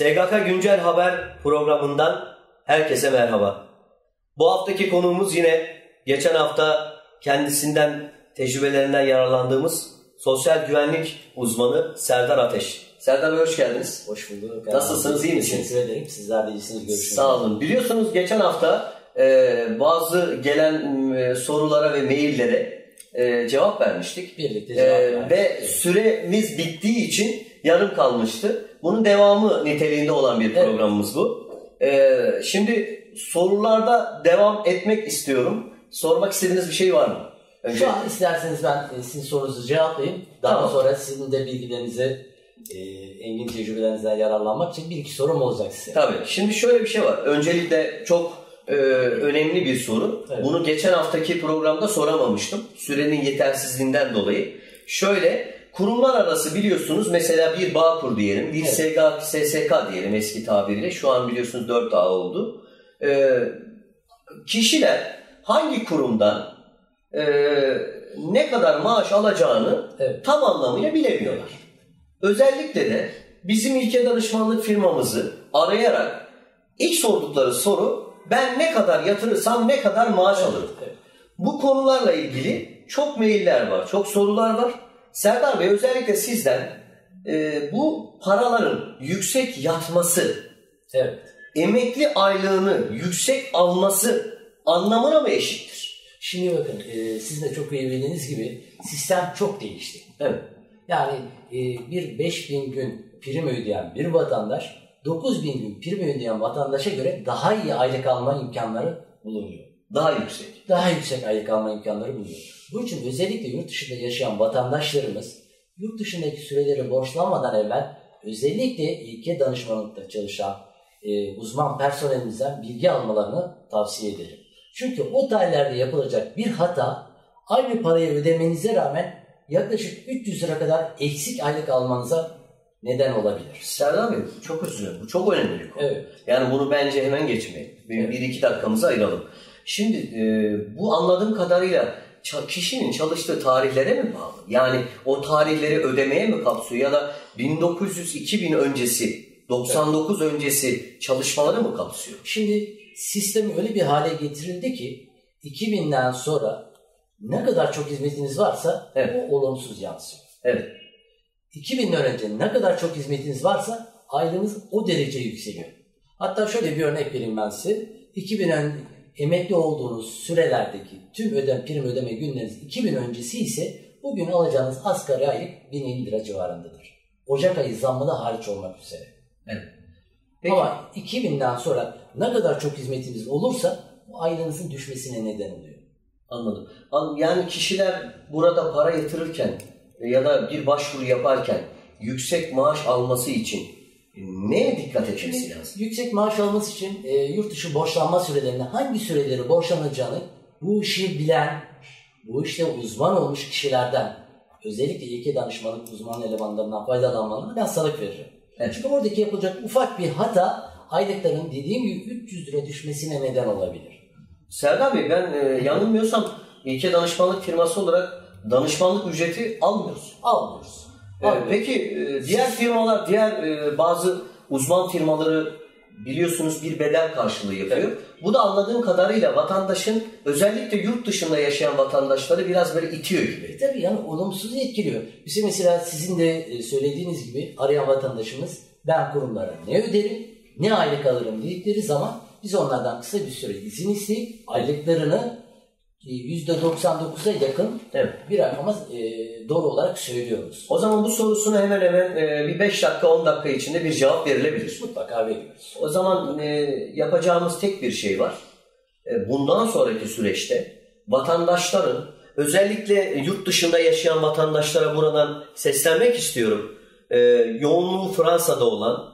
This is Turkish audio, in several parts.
SGK Güncel Haber programından herkese merhaba. Bu haftaki konuğumuz yine geçen hafta kendisinden tecrübelerinden yararlandığımız sosyal güvenlik uzmanı Serdar Ateş. Serdar Bey hoş geldiniz. Hoş bulduk. Nasılsınız, iyi misiniz? Teşekkür ederim. Sizler de iyisiniz. Görüşmek Sağ olun. Biliyorsunuz geçen hafta e, bazı gelen e, sorulara ve maillere e, cevap vermiştik. Birlikte E, cevap verdik. ve süremiz bittiği için yarım kalmıştı. Bunun devamı niteliğinde olan bir programımız bu. E, şimdi sorularda devam etmek istiyorum. Sormak istediğiniz bir şey var mı? Önce- Şu an isterseniz ben e, sizin sorunuzu cevaplayayım. Daha Tamam. sonra sizin de bilgilerinize, e, engin tecrübelerinizden yararlanmak için bir iki sorum olacak size. Tabii. Şimdi şöyle bir şey var. Öncelikle çok e, önemli bir soru. Evet. Bunu geçen haftaki programda soramamıştım. Sürenin yetersizliğinden dolayı. Şöyle kurumlar arası biliyorsunuz mesela bir Bağkur diyelim, bir Evet. SSK diyelim eski tabiriyle. Şu an biliyorsunuz 4A oldu. E, kişiler hangi kurumdan e, ne kadar maaş alacağını Evet. tam anlamıyla bilemiyorlar. Özellikle de bizim ilke danışmanlık firmamızı arayarak ilk sordukları soru ben ne kadar yatırırsam ne kadar maaş alırım. Evet. Bu konularla ilgili çok mailler var, çok sorular var. Serdar Bey özellikle sizden e, bu paraların yüksek yatması, evet. emekli aylığını yüksek alması anlamına mı eşittir? Şimdi bakın e, sizin de çok iyi bildiğiniz gibi sistem çok değişti. Evet. Yani e, bir 5000 gün prim ödeyen bir vatandaş 9000 gün prim ödeyen vatandaşa göre daha iyi aylık alma imkanları bulunuyor. Daha yüksek. Daha yüksek aylık alma imkanları bulunuyor. Bu için özellikle yurt dışında yaşayan vatandaşlarımız yurt dışındaki süreleri borçlanmadan evvel özellikle ilke danışmanlıkta çalışan e, uzman personelimizden bilgi almalarını tavsiye ederim. Çünkü o tarihlerde yapılacak bir hata aynı parayı ödemenize rağmen yaklaşık 300 lira kadar eksik aylık almanıza neden olabilir. Serdar Bey çok özür dilerim. Bu çok önemli bir konu. Evet. Yani bunu bence hemen geçmeyin. Bir, Evet. bir iki dakikamızı ayıralım. Şimdi e, bu anladığım kadarıyla kişinin çalıştığı tarihlere mi bağlı? Yani o tarihleri ödemeye mi kapsıyor ya da 1900-2000 öncesi, 99 öncesi çalışmaları mı kapsıyor? Şimdi sistem öyle bir hale getirildi ki 2000'den sonra ne kadar çok hizmetiniz varsa Evet. o olumsuz yansıyor. Evet. 2000'den önce ne kadar çok hizmetiniz varsa aylığınız o derece yükseliyor. Hatta şöyle bir örnek vereyim ben size. 2000'den emekli olduğunuz sürelerdeki tüm ödem prim ödeme günleriniz 2000 öncesi ise bugün alacağınız asgari aylık 1050 lira civarındadır. Ocak ayı zammı da hariç olmak üzere. Peki. Ama 2000'den sonra ne kadar çok hizmetiniz olursa bu aylığınızın düşmesine neden oluyor. Anladım. An- Yani kişiler burada para yatırırken ya da bir başvuru yaparken yüksek maaş alması için neye dikkat etmesi lazım? Yüksek maaş alması için e, yurt dışı borçlanma sürelerinde hangi süreleri borçlanacağını bu işi bilen, bu işte uzman olmuş kişilerden özellikle ilke danışmanlık uzman elemanlarından faydalanmalarına ben salık veririm. Evet. Çünkü oradaki yapılacak ufak bir hata aylıkların dediğim gibi 300 lira düşmesine neden olabilir. Serdar Bey ben e, yanılmıyorsam ilke danışmanlık firması olarak danışmanlık ücreti almıyoruz. Almıyoruz. Almıyoruz. peki e, diğer firmalar, diğer e, bazı uzman firmaları biliyorsunuz bir bedel karşılığı yapıyor. Bu da anladığım kadarıyla vatandaşın özellikle yurt dışında yaşayan vatandaşları biraz böyle itiyor gibi. E tabii yani olumsuz etkiliyor. Bize mesela sizin de e, söylediğiniz gibi arayan vatandaşımız ben kurumlara ne öderim, ne aylık alırım dedikleri zaman biz onlardan kısa bir süre izin isteyip aylıklarını %99'a yakın Evet. bir rakama e, doğru olarak söylüyoruz. O zaman bu sorusuna hemen hemen e, bir 5 dakika 10 dakika içinde bir cevap verilebilir. Mutlaka veriyoruz. O zaman e, yapacağımız tek bir şey var. Bundan sonraki süreçte vatandaşların özellikle yurt dışında yaşayan vatandaşlara buradan seslenmek istiyorum. Yoğunluğu Fransa'da olan,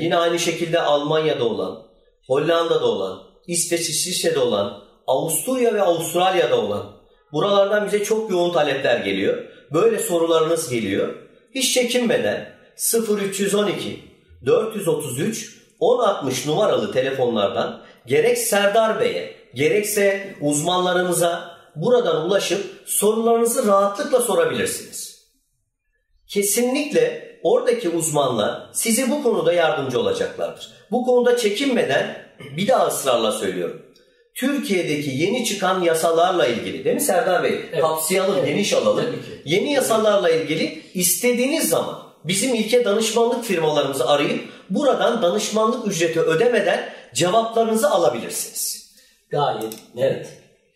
yine aynı şekilde Almanya'da olan, Hollanda'da olan, İsveç, İsviçre'de olan, Avusturya ve Avustralya'da olan buralardan bize çok yoğun talepler geliyor. Böyle sorularınız geliyor. Hiç çekinmeden 0312 433 1060 numaralı telefonlardan gerek Serdar Bey'e gerekse uzmanlarımıza buradan ulaşıp sorularınızı rahatlıkla sorabilirsiniz. Kesinlikle oradaki uzmanlar size bu konuda yardımcı olacaklardır. Bu konuda çekinmeden bir daha ısrarla söylüyorum. Türkiye'deki yeni çıkan yasalarla ilgili değil mi Serdar Bey? Evet. Kapsayalım, Evet. geniş alalım. Yeni yasalarla ilgili istediğiniz zaman bizim ilke danışmanlık firmalarımızı arayıp buradan danışmanlık ücreti ödemeden cevaplarınızı alabilirsiniz. Gayet net.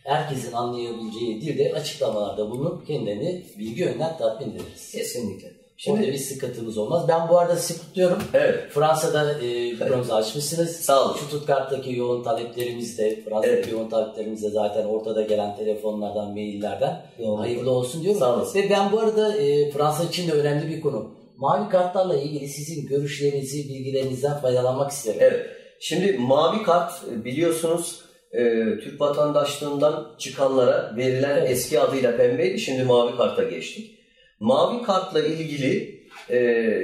Herkesin anlayabileceği dilde açıklamalarda bulunup kendilerini bilgi yönden tatmin ederiz. Kesinlikle. Şimdi bir sıkıntımız olmaz. Ben bu arada sizi kutluyorum. Evet. Fransa'da e, büronuzu açmışsınız. Sağ olun. Stuttgart'taki yoğun taleplerimiz de, Fransa'daki Evet. yoğun taleplerimiz de zaten ortada gelen telefonlardan, maillerden Yoğun. hayırlı olsun diyorum. Sağ olasın. Ve ben bu arada e, Fransa için de önemli bir konu. Mavi kartlarla ilgili sizin görüşlerinizi, bilgilerinizden faydalanmak isterim. Evet. Şimdi mavi kart biliyorsunuz e, Türk vatandaşlığından çıkanlara verilen Evet. eski adıyla pembeydi. Şimdi mavi karta geçtik. Mavi kartla ilgili e,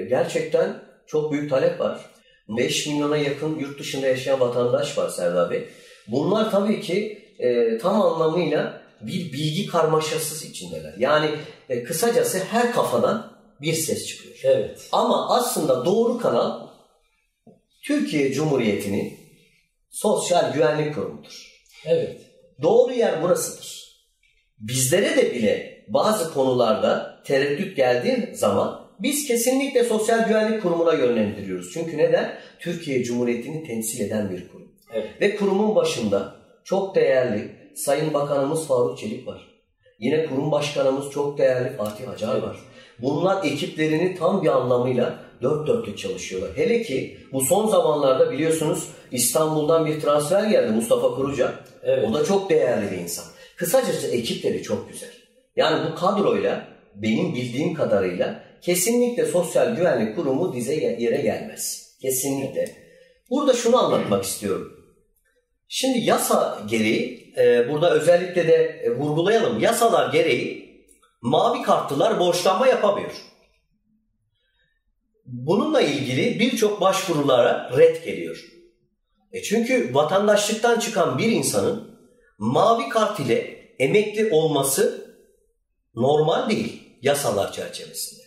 gerçekten çok büyük talep var. 5 milyona yakın yurt dışında yaşayan vatandaş var Serdar Bey. Bunlar tabii ki e, tam anlamıyla bir bilgi karmaşası içindeler. Yani e, kısacası her kafadan bir ses çıkıyor. Evet. Ama aslında doğru kanal Türkiye Cumhuriyeti'nin Sosyal Güvenlik Kurumu'dur. Evet. Doğru yer burasıdır. Bizlere de bile bazı konularda tereddüt geldiği zaman biz kesinlikle Sosyal Güvenlik Kurumu'na yönlendiriyoruz. Çünkü neden? Türkiye Cumhuriyeti'ni temsil eden bir kurum. Evet. Ve kurumun başında çok değerli Sayın Bakanımız Faruk Çelik var. Yine kurum başkanımız çok değerli Fatih Acar var. Bunlar ekiplerini tam bir anlamıyla dört dörtlük çalışıyorlar. Hele ki bu son zamanlarda biliyorsunuz İstanbul'dan bir transfer geldi Mustafa Kuruca. Evet. O da çok değerli bir insan. Kısacası ekipleri çok güzel. Yani bu kadroyla benim bildiğim kadarıyla kesinlikle Sosyal Güvenlik Kurumu dize yere gelmez. Kesinlikle. Burada şunu anlatmak istiyorum. Şimdi yasa gereği, e, burada özellikle de e, vurgulayalım. Yasalar gereği mavi kartlılar borçlanma yapamıyor. Bununla ilgili birçok başvurulara red geliyor. E çünkü vatandaşlıktan çıkan bir insanın mavi kart ile emekli olması normal değil yasalar çerçevesinde.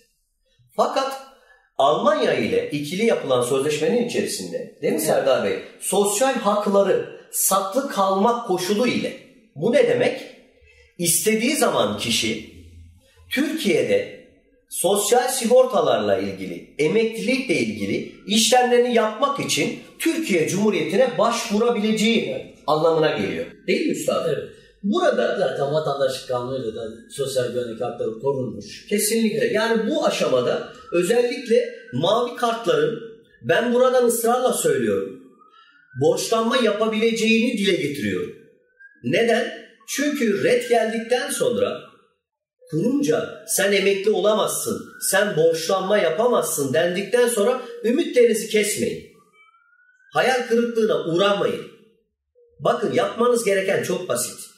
Fakat Almanya ile ikili yapılan sözleşmenin içerisinde değil mi Serdar Bey? Sosyal hakları saklı kalmak koşulu ile. Bu ne demek? İstediği zaman kişi Türkiye'de sosyal sigortalarla ilgili, emeklilikle ilgili işlemlerini yapmak için Türkiye Cumhuriyeti'ne başvurabileceği Evet. anlamına geliyor. Değil mi üstadım? Evet. Burada Zaten vatandaşlık kanunuyla da sosyal güvenlik hakları korunmuş. Kesinlikle. Yani bu aşamada özellikle mavi kartların ben buradan ısrarla söylüyorum. Borçlanma yapabileceğini dile getiriyorum. Neden? Çünkü red geldikten sonra kurumca sen emekli olamazsın, sen borçlanma yapamazsın dendikten sonra ümitlerinizi kesmeyin. Hayal kırıklığına uğramayın. Bakın yapmanız gereken çok basit.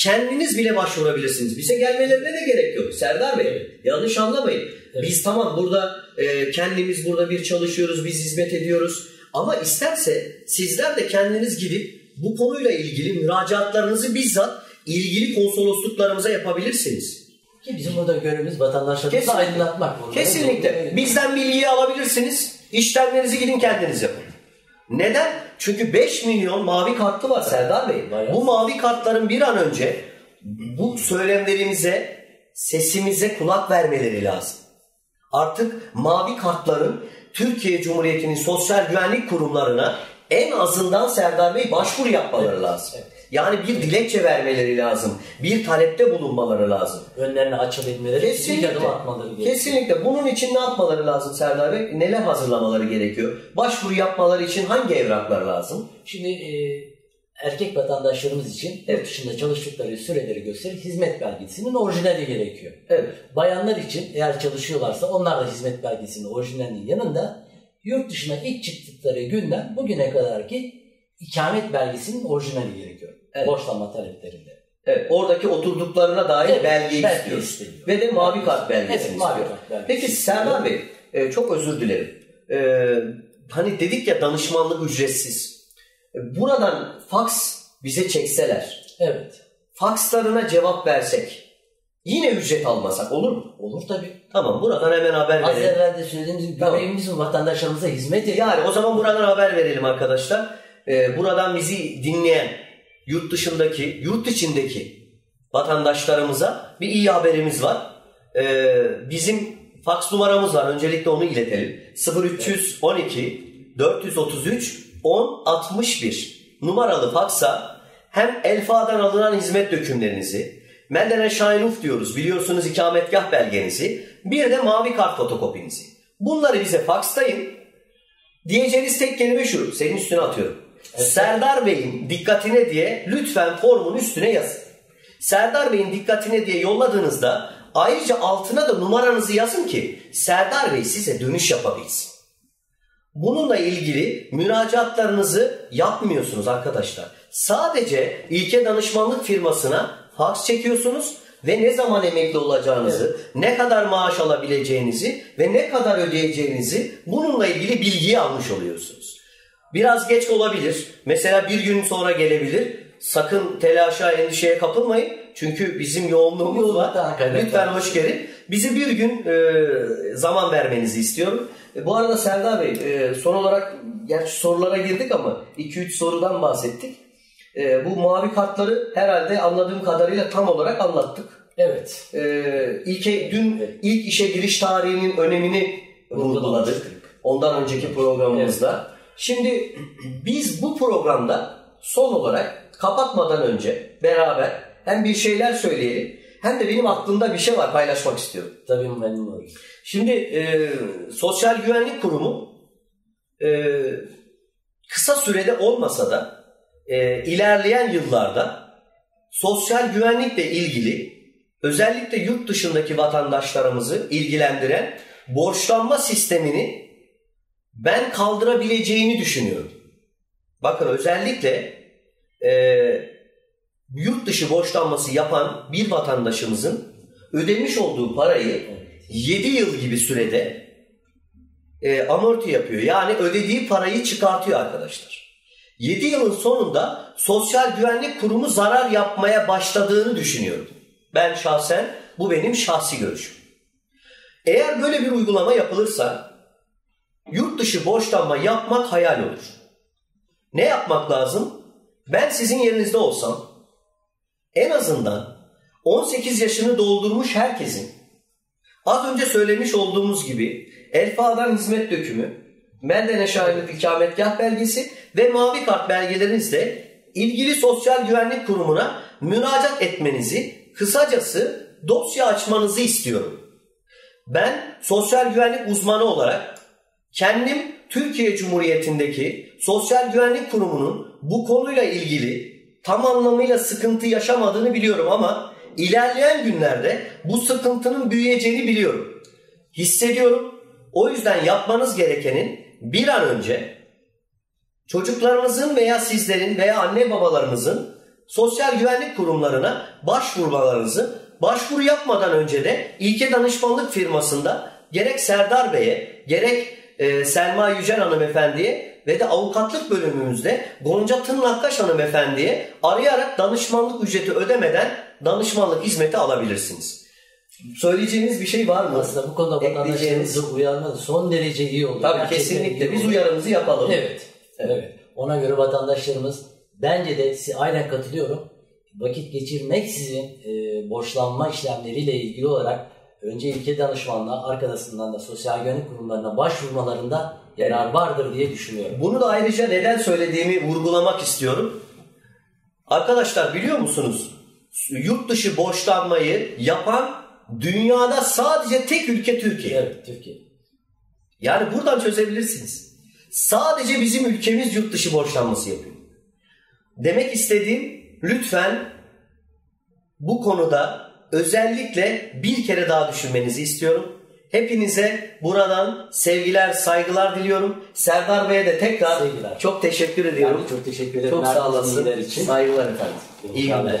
Kendiniz bile başvurabilirsiniz. Bize gelmelerine de gerek yok. Serdar Bey yanlış anlamayın. Evet. Biz tamam burada e, kendimiz burada bir çalışıyoruz, biz hizmet ediyoruz. Ama isterse sizler de kendiniz gidip bu konuyla ilgili müracaatlarınızı bizzat ilgili konsolosluklarımıza yapabilirsiniz. Ki bizim burada görevimiz vatandaşlarımızı Kesinlikle. aydınlatmak. burada. Kesinlikle. Bizden bilgiyi alabilirsiniz. İşlemlerinizi gidin kendiniz yapın. Neden? Çünkü 5 milyon mavi kartlı var Serdar Bey. Bayağı. Bu mavi kartların bir an önce bu söylemlerimize, sesimize kulak vermeleri lazım. Artık mavi kartların Türkiye Cumhuriyeti'nin sosyal güvenlik kurumlarına en azından Serdar Bey başvuru yapmaları lazım. Evet. Yani bir dilekçe vermeleri lazım. Bir talepte bulunmaları lazım. Önlerine açabilmeleri, ilk Kesinlikle. adım atmaları gerekiyor. Kesinlikle. Bunun için ne yapmaları lazım Serdar Bey? Neler hazırlamaları gerekiyor? Başvuru yapmaları için hangi evraklar lazım? Şimdi e, erkek vatandaşlarımız için yurt dışında çalıştıkları süreleri gösterir hizmet belgesinin orijinali gerekiyor. Evet. Bayanlar için eğer çalışıyorlarsa onlar da hizmet belgesinin orijinalinin yanında yurt dışına ilk çıktıkları günden bugüne kadarki ikamet belgesinin orijinali gerekiyor. Evet. Borçlanma taleplerinde. Evet. Oradaki oturduklarına dair Evet, belgeyi belge istiyor. isteniyor. Ve de mavi kart belgesini Evet, mavi istiyor. kart belgesi Peki istiyor. Serdar Bey, e, çok özür dilerim. E, hani dedik ya danışmanlık ücretsiz. E, buradan faks bize çekseler, Evet. fakslarına cevap versek, Yine ücret almasak olur mu? Olur tabii. Tamam buradan hemen haber Az verelim. evvel de söylediğimiz gibi Tamam. vatandaşlarımıza hizmet etmek? Yani o zaman buradan haber verelim arkadaşlar. Ee, buradan bizi dinleyen yurt dışındaki, yurt içindeki vatandaşlarımıza bir iyi haberimiz var. Ee, bizim faks numaramız var. Öncelikle onu iletelim. 0312 433 1061 numaralı faksa hem Elfa'dan alınan hizmet dökümlerinizi, Mendene Şahinuf diyoruz biliyorsunuz ikametgah belgenizi, bir de mavi kart fotokopinizi. Bunları bize fakslayın. Diyeceğiniz tek kelime şu. Senin üstüne atıyorum. Serdar Bey'in dikkatine diye lütfen formun üstüne yazın. Serdar Bey'in dikkatine diye yolladığınızda ayrıca altına da numaranızı yazın ki Serdar Bey size dönüş yapabilsin. Bununla ilgili müracaatlarınızı yapmıyorsunuz arkadaşlar. Sadece ilke danışmanlık firmasına faks çekiyorsunuz ve ne zaman emekli olacağınızı, ne kadar maaş alabileceğinizi ve ne kadar ödeyeceğinizi bununla ilgili bilgiyi almış oluyorsunuz. Biraz geç olabilir. Mesela bir gün sonra gelebilir. Sakın telaşa, endişeye kapılmayın. Çünkü bizim yoğunluğumuz var. Lütfen hoş gelin. Bizi bir gün e, zaman vermenizi istiyorum. E, bu arada Serdar Bey, e, son olarak gerçi sorulara girdik ama 2-3 sorudan bahsettik. E, bu mavi kartları herhalde anladığım kadarıyla tam olarak anlattık. Evet. E, ilk, dün ilk işe giriş tarihinin önemini vurguladık. Ondan önceki programımızda. Şimdi biz bu programda son olarak kapatmadan önce beraber hem bir şeyler söyleyelim hem de benim aklımda bir şey var paylaşmak istiyorum. Tabii memnun oluruz. Şimdi e, Sosyal Güvenlik Kurumu e, kısa sürede olmasa da e, ilerleyen yıllarda sosyal güvenlikle ilgili özellikle yurt dışındaki vatandaşlarımızı ilgilendiren borçlanma sistemini ben kaldırabileceğini düşünüyorum. Bakın özellikle e, yurt dışı borçlanması yapan bir vatandaşımızın ödemiş olduğu parayı 7 yıl gibi sürede e, amorti yapıyor. Yani ödediği parayı çıkartıyor arkadaşlar. 7 yılın sonunda Sosyal Güvenlik Kurumu zarar yapmaya başladığını düşünüyorum. Ben şahsen bu benim şahsi görüşüm. Eğer böyle bir uygulama yapılırsa yurt dışı borçlanma yapmak hayal olur. Ne yapmak lazım? Ben sizin yerinizde olsam en azından 18 yaşını doldurmuş herkesin az önce söylemiş olduğumuz gibi Elfa'dan hizmet dökümü, Mendene Şahinlik ikametgah belgesi ve mavi kart belgelerinizle ilgili sosyal güvenlik kurumuna müracaat etmenizi, kısacası dosya açmanızı istiyorum. Ben sosyal güvenlik uzmanı olarak kendim Türkiye Cumhuriyeti'ndeki Sosyal Güvenlik Kurumu'nun bu konuyla ilgili tam anlamıyla sıkıntı yaşamadığını biliyorum ama ilerleyen günlerde bu sıkıntının büyüyeceğini biliyorum. Hissediyorum. O yüzden yapmanız gerekenin bir an önce çocuklarınızın veya sizlerin veya anne babalarınızın sosyal güvenlik kurumlarına başvurmalarınızı başvuru yapmadan önce de ilke danışmanlık firmasında gerek Serdar Bey'e gerek e, Selma Yücel hanımefendiye ve de avukatlık bölümümüzde Gonca Tırnaktaş hanımefendiye arayarak danışmanlık ücreti ödemeden danışmanlık hizmeti alabilirsiniz. Söyleyeceğiniz bir şey var mı? Aslında bu konuda vatandaşlarımızı uyarmalı son derece iyi oldu. Tabii Gerçekten kesinlikle biz uyarımızı yapalım. Evet, evet. Ona göre vatandaşlarımız bence de aynen katılıyorum. Vakit geçirmeksizin e, borçlanma işlemleriyle ilgili olarak önce ilke danışmanlığa arkasından da sosyal güvenlik kurumlarına başvurmalarında yarar vardır diye düşünüyorum. Bunu da ayrıca neden söylediğimi vurgulamak istiyorum. Arkadaşlar biliyor musunuz? Yurt dışı borçlanmayı yapan dünyada sadece tek ülke Türkiye. Evet, Türkiye. Yani buradan çözebilirsiniz. Sadece bizim ülkemiz yurt dışı borçlanması yapıyor. Demek istediğim lütfen bu konuda özellikle bir kere daha düşünmenizi istiyorum. Hepinize buradan sevgiler, saygılar diliyorum. Serdar Bey'e de tekrar Sevgiler. çok teşekkür ediyorum. De çok teşekkür ederim. Çok sağ olasın. için. Saygılar efendim. İyi günler.